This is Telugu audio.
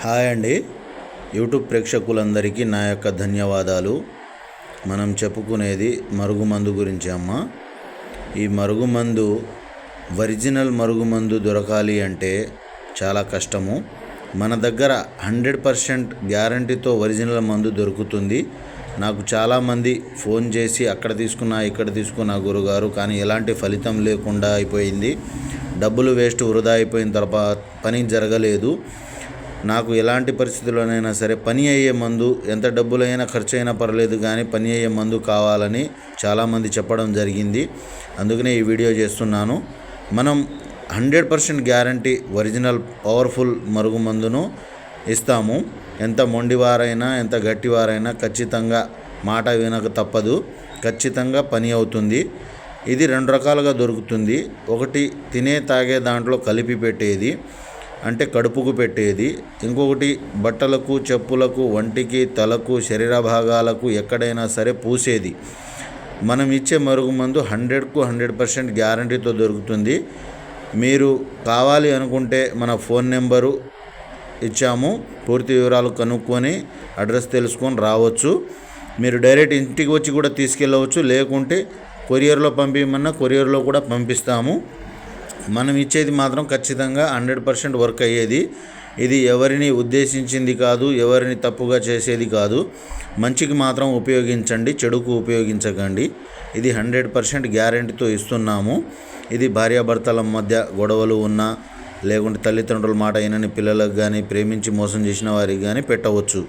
హాయ్ అండి. యూట్యూబ్ ప్రేక్షకులందరికీ నా యొక్క ధన్యవాదాలు. మనం చెప్పుకునేది మరుగుమందు గురించి అమ్మ. ఈ మరుగుమందు ఒరిజినల్ మరుగుమందు దొరకాలి అంటే చాలా కష్టము. మన దగ్గర హండ్రెడ్ పర్సెంట్ గ్యారంటీతో ఒరిజినల్ మందు దొరుకుతుంది. నాకు చాలామంది ఫోన్ చేసి అక్కడ తీసుకున్నా ఇక్కడ తీసుకున్నా గురుగారు కానీ ఎలాంటి ఫలితం లేకుండా అయిపోయింది. డబ్బులు వేస్ట్ వృధా అయిపోయిన తర్వాత పని జరగలేదు. నాకు ఎలాంటి పరిస్థితుల్లోనైనా సరే పని అయ్యే మందు ఎంత డబ్బులైనా ఖర్చు అయినా పర్లేదు కానీ పని అయ్యే మందు కావాలని చాలామంది చెప్పడం జరిగింది. అందుకనే ఈ వీడియో చేస్తున్నాను. మనం hundred percent guarantee original powerful మరుగు మందును ఇస్తాము. ఎంత మొండివారైనా ఎంత గట్టివారైనా ఖచ్చితంగా మాట వినక తప్పదు. ఖచ్చితంగా పని అవుతుంది. ఇది రెండు రకాలుగా దొరుకుతుంది. ఒకటి తినే తాగే దాంట్లో కలిపి పెట్టేది. అంటే కడుపుకు పెట్టేది. ఇంకొకటి బట్టలకు చెప్పులకు వంటికి తలకు శరీర భాగాలకు ఎక్కడైనా సరే పూసేది. మనం ఇచ్చే మరుగుమందు హండ్రెడ్కు హండ్రెడ్ పర్సెంట్ గ్యారంటీతో దొరుకుతుంది. మీరు కావాలి అనుకుంటే మన ఫోన్ నెంబరు ఇచ్చాము. పూర్తి వివరాలు కనుక్కొని అడ్రస్ తెలుసుకొని రావచ్చు. మీరు డైరెక్ట్ ఇంటికి వచ్చి కూడా తీసుకెళ్ళవచ్చు. లేకుంటే కొరియర్లో పంపించమన్నా కొరియర్లో కూడా పంపిస్తాము. మనం ఇచ్చేది మాత్రం ఖచ్చితంగా హండ్రెడ్ పర్సెంట్ వర్క్ అయ్యేది. ఇది ఎవరిని ఉద్దేశించింది కాదు ఎవరిని తప్పుగా చేసేది కాదు. మంచికి మాత్రం ఉపయోగించండి చెడుకు ఉపయోగించకండి. ఇది హండ్రెడ్ పర్సెంట్ గ్యారంటీతో ఇస్తున్నాము. ఇది భార్యాభర్తల మధ్య గొడవలు ఉన్నా లేకుంటే తల్లిదండ్రుల మాట అయినని పిల్లలకు కానీ ప్రేమించి మోసం చేసిన వారికి కానీ పెట్టవచ్చు.